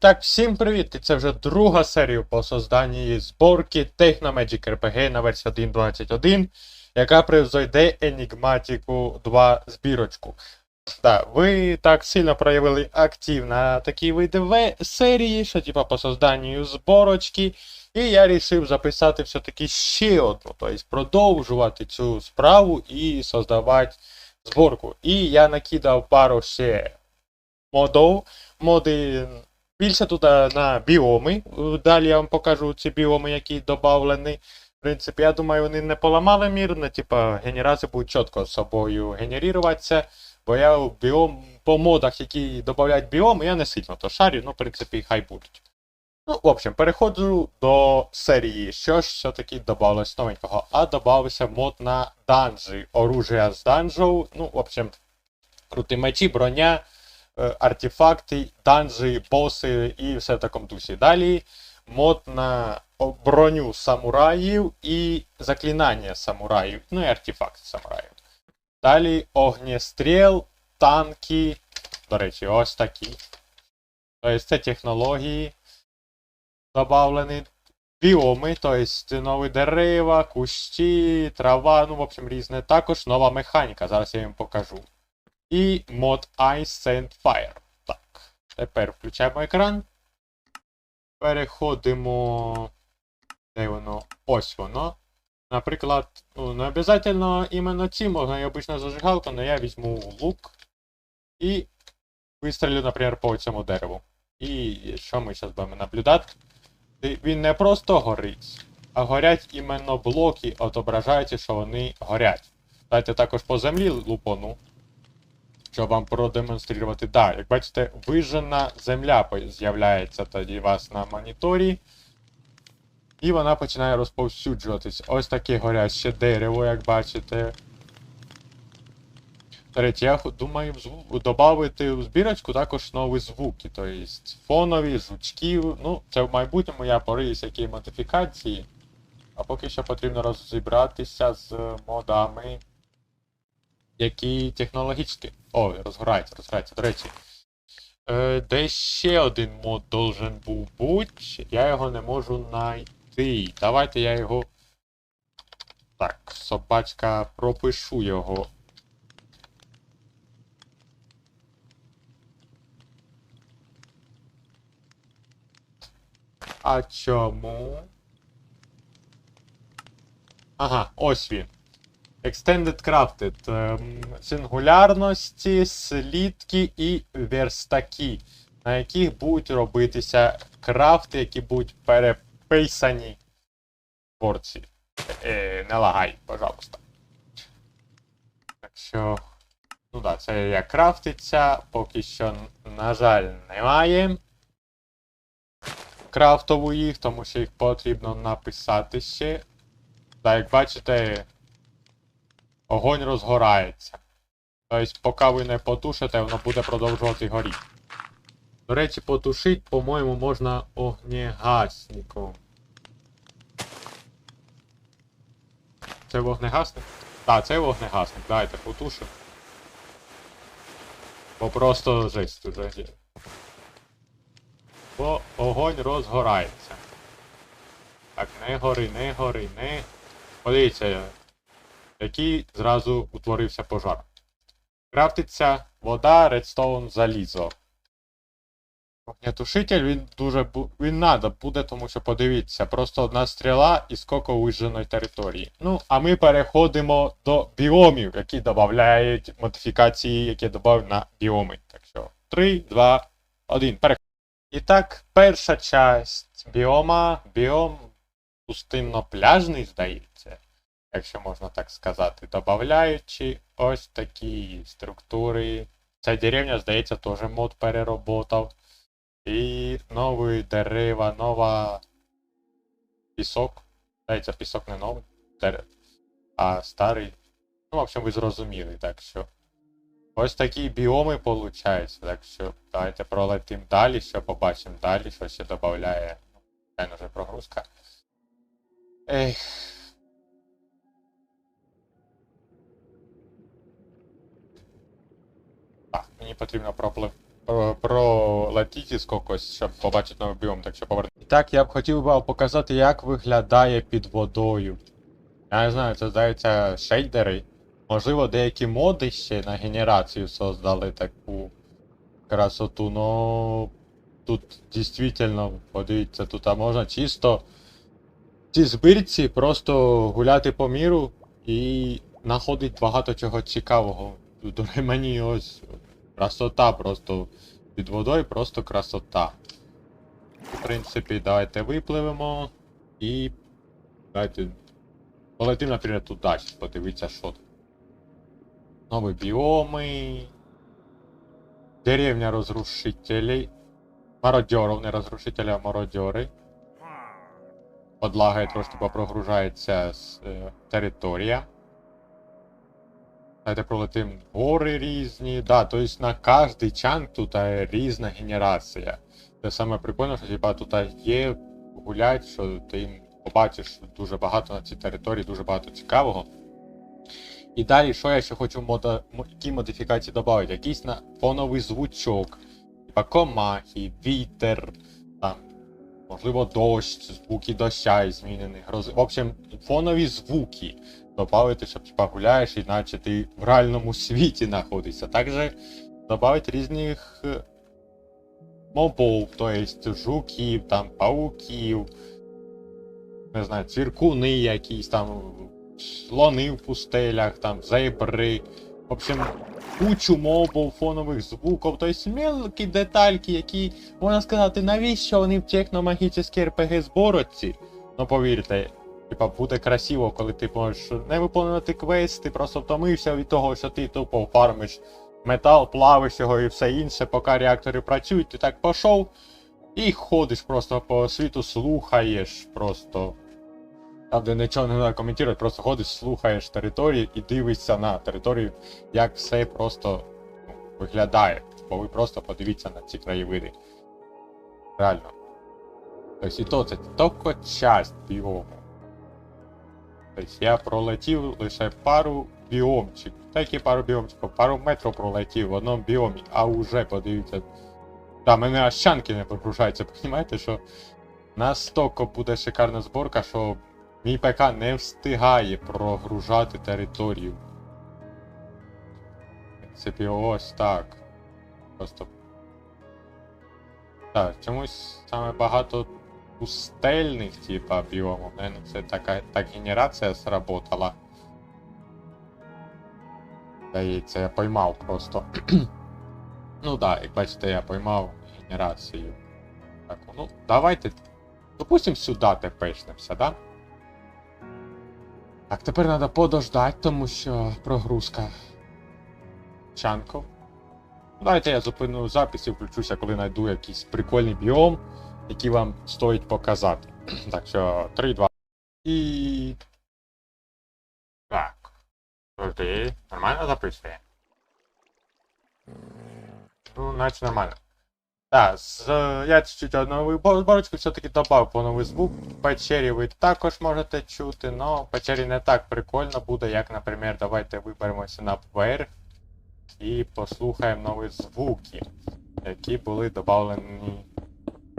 так, всім привіт! І це вже друга серія по созданні зборки Technomagic RPG на версії 1.21, яка превзойде Enigmatic 2 збірочку. Да, ви так сильно проявили актив на такі види серії, що типа по созданню зборочки. І я вирішив записати все-таки ще одну, тобто продовжувати цю справу і создавати зборку. І я накидав пару ще модов. Моди більше туди на біоми. Е, Далі я вам покажу ці біоми, які додавлені. В принципі, я думаю, вони не поламали мірно, типа генерації будуть чітко з собою генеруватися. Бо я біом по модах, які додають біоми, я не сильно то шарю, ну, в принципі, хай будуть. Ну, в общем, переходжу до серії. Що ж все-таки додалось новенького? А додався мод на данжі, оружия з данжів. Ну, в общем, крути мечі, броня, е, артефакти, данжі, боси і все в такому дусі. Далі мод на броню самураїв і заклинання самураїв, ну і артефакти самураїв. Далі огнестріл, танки. До речі, ось такі. Тобто це технології добавлені. Біоми, тобто нові дерева, кущі, трава, ну, в общем, різне. Також нова механіка. Зараз я їм покажу. І мод Ice Sand Fire. Так. Тепер включаємо екран. Переходимо. Де воно? Ось воно. Наприклад, ну, не обов'язково іменно ці, можна і обична зажигалка, але я візьму лук і вистрілю, наприклад, по цьому дереву. І що ми зараз будемо наблюдати? Він не просто горить, а горять іменно блоки, отображаючи, що вони горять. Дайте також по землі лупону, щоб вам продемонструвати. Да, як бачите, вижена земля з'являється тоді у вас на моніторі. І вона починає розповсюджуватись. Ось таке горяще дерево, як бачите. До речі, я думаю додати в збірочку також нові звуки, тобто фонові, жучків. Ну, це в майбутньому я пориюсь які модифікації. А поки що потрібно розібратися з модами, які технологічні. О, розгорається, розгорається. До речі. Е, де ще один мод должен був бути. Я його не можу знайти. Давайте я його. Так, собачка, пропишу його. А чому? Ага, ось він. Extended Crafted. Ем, Сингулярності, слідки і верстаки, на яких будуть робитися крафти, які будуть переписані порції. Е, не лагай, пожалуйста. Так що. Ну да, це як крафтиться. Поки що, на жаль, немає крафтову їх, тому що їх потрібно написати ще. Та як бачите, огонь розгорається. Тобто, поки ви не потушите, воно буде продовжувати горіти. До речі, потушити, по-моєму, можна огнегасником. Це вогнегасник? Так, це вогнегасник. Давайте потушимо. Бо просто жесть уже. Бо огонь розгорається. Так, не гори, не гори, не. Подивіться, який зразу утворився пожар. Крафтиться вода, редстоун, залізо. Огнетушитель він дуже він надо буде, тому що подивіться, просто одна стріла і скільки виженої території. Ну, а ми переходимо до біомів, які додають модифікації, які додав на біоми. Так що 3, 2, 1, переходимо. І так, перша часть біома, біом пустинно-пляжний, здається, якщо можна так сказати, додаючи ось такі структури. Ця деревня, здається, теж мод перероботав. І нові дерева, нова пісок. Здається, пісок не новий, а старий. Ну, в общем, ви зрозуміли, так що. Ось такі біоми получаються, так що давайте пролетим далі, що побачимо далі, що ще додає. Звичайно вже прогрузка. Ех. Мені потрібно проплив про, пролетіти скокось, щоб побачити новий біом, так що повернути. І так, я б хотів вам показати, як виглядає під водою. Я не знаю, це здається шейдери. Можливо, деякі моди ще на генерацію создали таку красоту, но тут дійсно, подивіться, тут а можна чисто в цій збірці просто гуляти по міру і знаходить багато чого цікавого. Тут мені ось красота просто під водою, просто красота. В принципі, давайте випливемо і. Давайте. Полетимо, наприклад, туди, подивіться, що тут. Нові біоми. Деревня розрушителей. Мародьоров, не розрушителі, а мародьори. Подлагає трошки попрогружається з, е, територія. Давайте пролетим гори різні. Да, то есть на кожний чанк тут різна генерація. Це саме прикольно, що типа тут є гулять, що ти побачиш дуже багато на цій території, дуже багато цікавого. І далі, що я ще хочу мода, які модифікації додати? Якийсь на фоновий звучок, типа комахи, вітер, можливо, дощ, звуки доща змінених. Роз... В общем, фонові звуки добавити, щоб типа гуляєш, іначе ти в реальному світі знаходишся. Також додати різних е, мобов, то есть жуків, там, пауків, не знаю, цвіркуни якісь там, слони в пустелях, там, зебри. В общем, кучу мобов, фонових звуків, то есть мелкі детальки, які, можна сказати, навіщо вони в техномагічній РПГ зборочці? Ну повірте, Типа буде красиво, коли ти можеш не виконувати квест, ти просто втомився від того, що ти тупо фармиш метал, плавиш його і все інше, поки реактори працюють, ти так пішов і ходиш просто по світу, слухаєш просто. Там, де нічого не треба коментувати, просто ходиш, слухаєш територію і дивишся на територію, як все просто ну, виглядає. Бо ви просто подивіться на ці краєвиди. Реально. Тобто і то це тільки часть біому. Тобто я пролетів лише пару біомчиків. Такі пару біомчиків, пару метрів пролетів в одному біомі, а уже подивіться. Та мене аж не прогружаються, розумієте, що настільки буде шикарна зборка, що мій ПК не встигає прогружати територію. В ось так. Просто. Так, чомусь саме багато пустельних, типа, біомів. Наверное, це така так генерація сработала. Здається, я поймав просто. ну да, як бачите, я поймав генерацію. Так, ну, давайте. Допустим, сюди тепешнемося, да? Так, тепер треба подождати, тому що прогрузка. Чанков. Ну, Давайте я зупиню запис і включуся, коли знайду якийсь прикольний біом, який вам стоїть показати. Так що 3, 2. І. Так. Подожди, нормально записує? Ну, наче нормально. Так, з, я чуть-чуть одну зборочку все-таки додав по новий звук. Печері ви також можете чути, в печері не так прикольно буде, як, наприклад, давайте виберемося на наверх і послухаємо нові звуки, які були додавлені.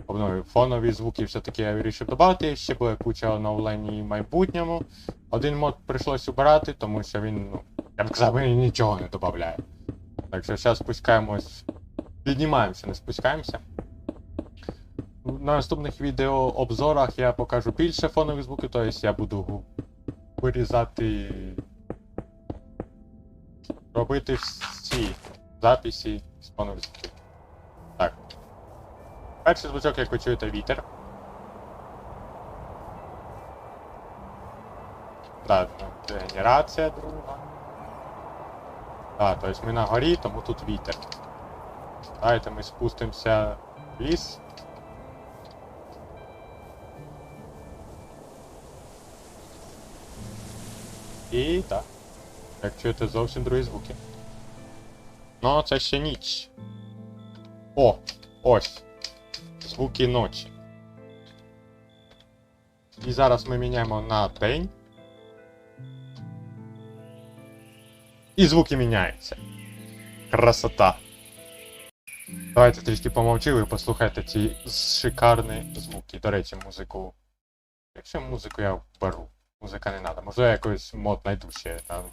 Ну, фонові звуки все-таки я вирішив додати, ще буде куча оновлень в майбутньому. Один мод прийшлось убирати, тому що він, ну, я б сказав, він нічого не додає. Так що зараз спускаємось. Піднімаємося, не спускаємося. На наступних відеообзорах я покажу більше фонових звуків, тобто я буду вирізати. Робити всі записи з фонових звуків. Так. Перший звучок, як ви чуєте, вітер. Так, це генерація друга. Так, тобто ми на горі, тому тут вітер. Давайте ми спустимося в ліс. І так. Як чуєте зовсім другі звуки. Ну, це ще ніч. О! Ось. Звуки ночі. І зараз ми міняємо на день. І звуки міняються. Красота. Давайте трішки помовчили послухайте ці шикарні звуки. До речі, музику. Якщо музику я беру, музика не треба. Можливо, я якийсь мод знайду ще. Там.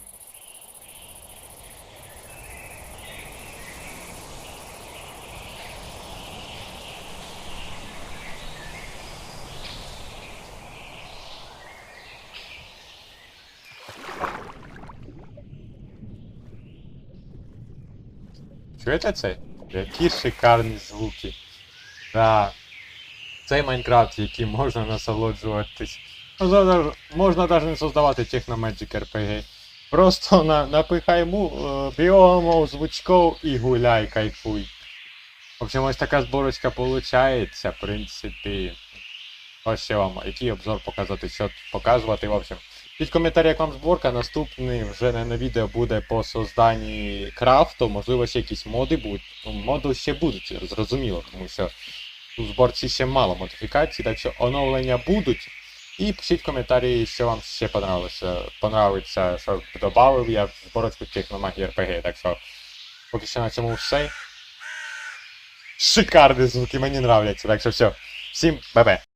Чуєте це? Які шикарні звуки. Да. Цей Майнкрафт, яким можна насолоджуватись. Ну, Можна навіть не создавати Technomagic RPG. Просто на, напихай му, е, біомов, звучков і гуляй, кайфуй. В общем, ось така зборочка получається, в принципі. Ось ще вам, який обзор показати, що показувати, в общем. Під коментарі, як вам зборка, наступний вже на відео буде по созданні крафту, можливо, ще якісь моди будуть. Ну, моди ще будуть, зрозуміло, тому що у зборці ще мало модифікацій, так що оновлення будуть. І пишіть в коментарі, що вам ще понравилося. Понравиться, що додав я в зборочку техномагії RPG. Так що поки що на цьому все. Шикарні звуки, мені нравляться. Так що все. Всім бе-бе.